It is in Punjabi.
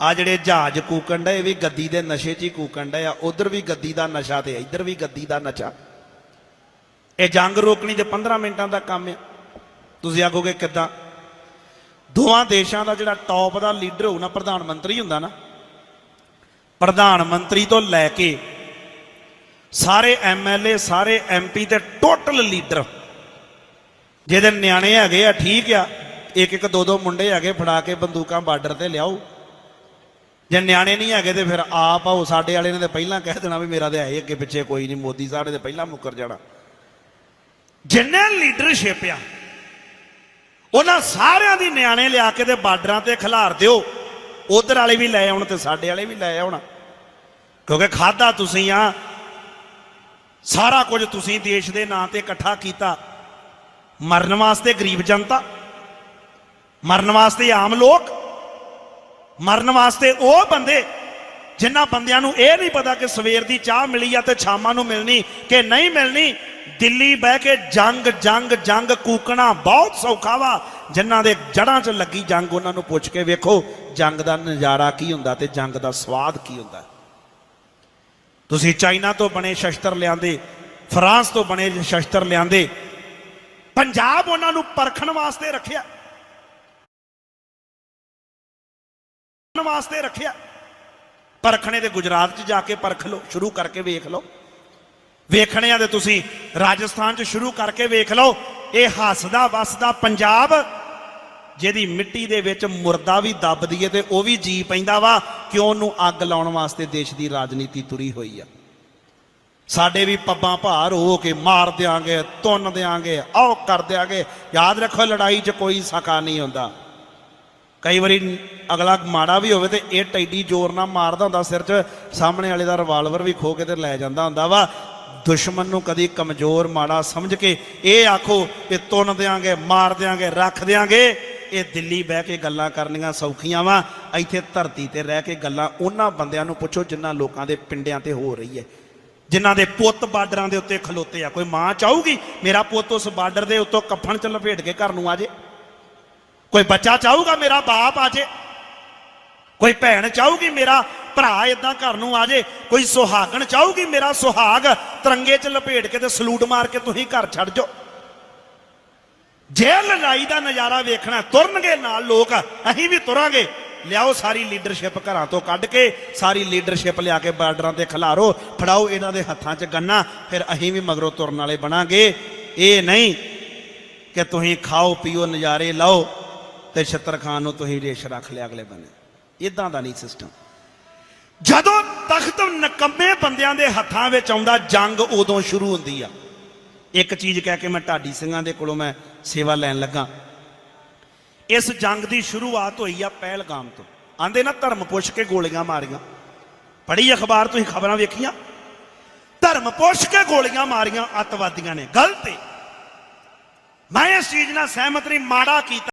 ਆ ਜਿਹੜੇ ਜਹਾਜ਼ ਕੂਕਣ ਡਏ ਵੀ ਗੱਦੀ ਦੇ ਨਸ਼ੇ 'ਚ ਹੀ ਕੂਕਣ ਡਏ ਆ। ਉਧਰ ਵੀ ਗੱਦੀ ਦਾ ਨਸ਼ਾ ਤੇ ਇੱਧਰ ਵੀ ਗੱਦੀ ਦਾ ਨਸ਼ਾ। ਇਹ ਜੰਗ ਰੋਕਣੀ ਤੇ 15 ਮਿੰਟਾਂ ਦਾ ਕੰਮ ਆ। ਤੁਸੀਂ ਆਖੋਗੇ ਕਿੱਦਾਂ? ਦੋਵਾਂ ਦੇਸ਼ਾਂ ਦਾ ਜਿਹੜਾ ਟੌਪ ਦਾ ਲੀਡਰ ਹੋਊ ਨਾ, ਪ੍ਰਧਾਨ ਮੰਤਰੀ ਹੁੰਦਾ ਨਾ, ਪ੍ਰਧਾਨ ਮੰਤਰੀ ਤੋਂ ਲੈ ਕੇ ਸਾਰੇ ਐਮਐਲਏ ਸਾਰੇ ਐਮਪੀ ਤੇ ਟੋਟਲ ਲੀਡਰ ਜਿਹਦੇ ਨਿਆਣੇ ਹੈਗੇ ਆ, ਠੀਕ ਆ ਇੱਕ ਇੱਕ ਦੋ ਦੋ ਮੁੰਡੇ ਹੈਗੇ, ਫੜਾ ਕੇ ਬੰਦੂਕਾਂ ਬਾਰਡਰ ਤੇ ਲਿਆਓ। ਜੇ ਨਿਆਣੇ ਨਹੀਂ ਹੈਗੇ ਤੇ ਫਿਰ ਆਪ ਆਓ, ਸਾਡੇ ਵਾਲੇ ਨੇ ਤੇ ਪਹਿਲਾਂ ਕਹਿ ਦੇਣਾ ਵੀ ਮੇਰਾ ਤੇ ਹੈ ਹੀ ਅੱਗੇ ਪਿੱਛੇ ਕੋਈ ਨਹੀਂ, ਮੋਦੀ ਸਾਹਿਬ ਨੇ ਤੇ ਪਹਿਲਾਂ ਮੁੱਕਰ ਜਾਣਾ। ਜਿੰਨੇ ਲੀਡਰਸ਼ਿਪ ਆ, ਉਹਨਾਂ ਸਾਰਿਆਂ ਦੀ ਨਿਆਣੇ ਲਿਆ ਕੇ ਤੇ ਬਾਰਡਰਾਂ ਤੇ ਖਿਲਾਰ ਦਿਓ। ਉਧਰ ਵਾਲੇ ਵੀ ਲੈ ਆਉਣ ਤੇ ਸਾਡੇ ਵਾਲੇ ਵੀ ਲੈ ਆਉਣ। ਕਿਉਂਕਿ ਖਾਦਾ ਤੁਸੀਂ ਆ, ਸਾਰਾ ਕੁਝ ਤੁਸੀਂ ਦੇਸ਼ ਦੇ ਨਾਂ ਤੇ ਇਕੱਠਾ ਕੀਤਾ। ਮਰਨ ਵਾਸਤੇ ਗਰੀਬ ਜਨਤਾ, ਮਰਨ ਵਾਸਤੇ ਆਮ ਲੋਕ ਮਰਨ ਵਾਸਤੇ ਉਹ ਬੰਦੇ ਜਿਨ੍ਹਾਂ ਬੰਦਿਆਂ ਨੂੰ ਇਹ ਨਹੀਂ ਪਤਾ ਕਿ ਸਵੇਰ ਦੀ ਚਾਹ ਮਿਲੀ ਆ ਤੇ ਸ਼ਾਮਾਂ ਨੂੰ ਮਿਲਣੀ ਕਿ ਨਹੀਂ ਮਿਲਣੀ, ਦਿੱਲੀ ਬਹਿ ਕੇ ਜੰਗ ਜੰਗ ਜੰਗ ਕੂਕਣਾ ਬਹੁਤ ਸੌਖਾ ਵਾ। ਜਿਨ੍ਹਾਂ ਦੇ ਜੜਾਂ 'ਚ ਲੱਗੀ ਜੰਗ, ਉਹਨਾਂ ਨੂੰ ਪੁੱਛ ਕੇ ਵੇਖੋ, ਜੰਗ ਦਾ ਨਜ਼ਾਰਾ ਕੀ ਹੁੰਦਾ ਤੇ ਜੰਗ ਦਾ ਸਵਾਦ ਕੀ ਹੁੰਦਾ। ਤੁਸੀਂ ਚਾਈਨਾ ਤੋਂ ਬਣੇ ਸ਼ਸਤਰ ਲਿਆਂਦੇ, ਫਰਾਂਸ ਤੋਂ ਬਣੇ ਸ਼ਸਤਰ ਲਿਆਂਦੇ, ਪੰਜਾਬ ਉਹਨਾਂ ਨੂੰ ਪਰਖਣ ਵਾਸਤੇ ਰੱਖਿਆ। ਵਾਸਤੇ ਰੱਖਿਆ। ਪਰਖਣੇ ਤੇ ਗੁਜਰਾਤ 'ਚ ਜਾ ਕੇ ਪਰਖ ਲਓ, ਸ਼ੁਰੂ ਕਰਕੇ ਵੇਖ ਲਓ। ਵੇਖਣੇ ਆ ਤੇ ਤੁਸੀਂ ਰਾਜਸਥਾਨ 'ਚ ਸ਼ੁਰੂ ਕਰਕੇ ਵੇਖ ਲਓ, ਇਹ ਹੱਸਦਾ ਵਸਦਾ ਪੰਜਾਬ, ਜਿਹਦੀ ਮਿੱਟੀ ਦੇ ਵਿੱਚ ਮੁਰਦਾ ਵੀ ਦੱਬ ਦਈਏ ਤੇ ਉਹ ਵੀ ਜੀ ਪੈਂਦਾ ਵਾ, ਕਿਉਂ ਉਹਨੂੰ ਅੱਗ ਲਾਉਣ ਵਾਸਤੇ ਦੇਸ਼ ਦੀ ਰਾਜਨੀਤੀ ਤੁਰੀ ਹੋਈ ਆ। ਸਾਡੇ ਵੀ ਪੱਬਾਂ ਭਾਰ ਹੋ ਕੇ ਮਾਰ ਦਿਆਂਗੇ ਤੁੰਨ ਦਿਆਂਗੇ ਆਹ ਕਰ ਦਿਆਂਗੇ। ਯਾਦ ਰੱਖੋ, ਲੜਾਈ 'ਚ ਕੋਈ ਸਕਾ ਨਹੀਂ ਹੁੰਦਾ। ਕਈ ਵਾਰੀ ਅਗਲਾ ਮਾੜਾ ਵੀ ਹੋਵੇ ਤੇ ਇਹ ਟੈਡੀ ਜ਼ੋਰ ਨਾਲ ਮਾਰਦਾ ਹੁੰਦਾ ਸਿਰ 'ਚ, ਸਾਹਮਣੇ ਵਾਲੇ ਦਾ ਰਿਵਾਲਵਰ ਵੀ ਖੋ ਕੇ ਤੇ ਲੈ ਜਾਂਦਾ ਹੁੰਦਾ ਵਾ। ਦੁਸ਼ਮਣ ਨੂੰ ਕਦੀ ਕਮਜ਼ੋਰ ਮਾੜਾ ਸਮਝ ਕੇ ਇਹ ਆਖੋ ਕਿ ਤੁੰਨ ਦਿਆਂਗੇ, ਮਾਰ ਦਿਆਂਗੇ, ਰੱਖ ਦਿਆਂਗੇ। ਇਹ ਦਿੱਲੀ ਬਹਿ ਕੇ ਗੱਲਾਂ ਕਰਨੀਆਂ ਸੌਖੀਆਂ ਵਾ। ਇੱਥੇ ਧਰਤੀ ਤੇ ਰਹਿ ਕੇ ਗੱਲਾਂ ਉਹਨਾਂ ਬੰਦਿਆਂ ਨੂੰ ਪੁੱਛੋ ਜਿਨ੍ਹਾਂ ਲੋਕਾਂ ਦੇ ਪਿੰਡਿਆਂ ਤੇ ਹੋ ਰਹੀ ਹੈ। ਜਿਨ੍ਹਾਂ ਦੇ ਪੁੱਤ ਬਾਰਡਰਾਂ ਦੇ ਉੱਤੇ ਖਲੋਤੇ ਆ। ਕੋਈ ਮਾਂ ਚਾਹੂਗੀ, ਮੇਰਾ ਪੁੱਤ ਉਸ ਬਾਰਡਰ ਦੇ ਉੱਤੋਂ ਕੱਫਣ ਚ ਲਪੇਟ ਕੇ ਘਰ ਨੂੰ ਆ ਜੇ। ਕੋਈ ਬੱਚਾ ਚਾਹੂਗਾ ਮੇਰਾ ਬਾਪ ਆ ਜੇ? ਕੋਈ ਭੈਣ ਚਾਹੂਗੀ ਮੇਰਾ ਭਰਾ ਇਦਾਂ ਘਰ ਨੂੰ ਆ ਜੇ? ਕੋਈ ਸੁਹਾਗਣ ਚਾਹੂਗੀ ਮੇਰਾ ਸੁਹਾਗ? ਤਿਰੰਗੇ 'ਚ ਲਪੇਟ ਕੇ ਤੇ ਸਲੂਟ ਮਾਰ ਕੇ ਤੁਸੀਂ ਘਰ ਛੱਡ ਜਾਓ। ਜੇ ਲੜਾਈ ਦਾ ਨਜ਼ਾਰਾ ਵੇਖਣਾ ਤੁਰਨਗੇ ਨਾਲ ਲੋਕ, ਅਸੀਂ ਵੀ ਤੁਰਾਂਗੇ। ਲਿਆਓ ਸਾਰੀ ਲੀਡਰਸ਼ਿਪ ਘਰਾਂ ਤੋਂ ਕੱਢ ਕੇ, ਸਾਰੀ ਲੀਡਰਸ਼ਿਪ ਲਿਆ ਕੇ ਬਾਰਡਰਾਂ ਤੇ ਖਿਲਾਰੋ, ਫੜਾਓ ਇਹਨਾਂ ਦੇ ਹੱਥਾਂ 'ਚ ਗੰਨਾ, ਫਿਰ ਅਸੀਂ ਵੀ ਮਗਰੋਂ ਤੁਰਨ ਵਾਲੇ ਬਣਾਂਗੇ। ਇਹ ਨਹੀਂ ਕਿ ਤੁਸੀਂ ਖਾਓ, ਪੀਓ, ਨਜ਼ਾਰੇ ਲਾਓ। ਤੇ ਛਤਰ ਖਾਨ ਨੂੰ ਤੁਸੀਂ ਰੇਸ਼ ਰੱਖ ਲਿਆ ਅਗਲੇ ਬੰਨੇ। ਇਦਾਂ ਦਾ ਨਹੀਂ ਸਿਸਟਮ ਜਦੋਂ ਤਖਤ ਨਕੰਮੇ ਬੰਦਿਆਂ ਦੇ ਹੱਥਾਂ ਵਿੱਚ ਆਉਂਦਾ, ਜੰਗ ਉਦੋਂ ਸ਼ੁਰੂ ਹੁੰਦੀ ਆ। ਇੱਕ ਚੀਜ਼ ਕਹਿ ਕੇ ਮੈਂ ਢਾਡੀ ਸਿੰਘਾਂ ਦੇ ਕੋਲੋਂ ਮੈਂ ਸੇਵਾ ਲੈਣ ਲੱਗਾ। ਇਸ ਜੰਗ ਦੀ ਸ਼ੁਰੂਆਤ ਹੋਈ ਆ ਪਹਿਲਗਾਮ ਤੋਂ। ਆਂਦੇ ਨਾ, ਧਰਮ ਪੁੱਛ ਕੇ ਗੋਲੀਆਂ ਮਾਰੀਆਂ। ਪੜ੍ਹੀ ਅਖਬਾਰ ਤੁਸੀਂ ਖਬਰਾਂ ਵੇਖੀਆਂ? ਧਰਮ ਪੁੱਛ ਕੇ ਗੋਲੀਆਂ ਮਾਰੀਆਂ, ਅੱਤਵਾਦੀਆਂ ਨੇ। ਗਲਤ ਏ। ਮੈਂ ਇਸ ਚੀਜ਼ ਨਾਲ ਸਹਿਮਤ ਨਹੀਂ, ਮਾੜਾ ਕੀਤਾ।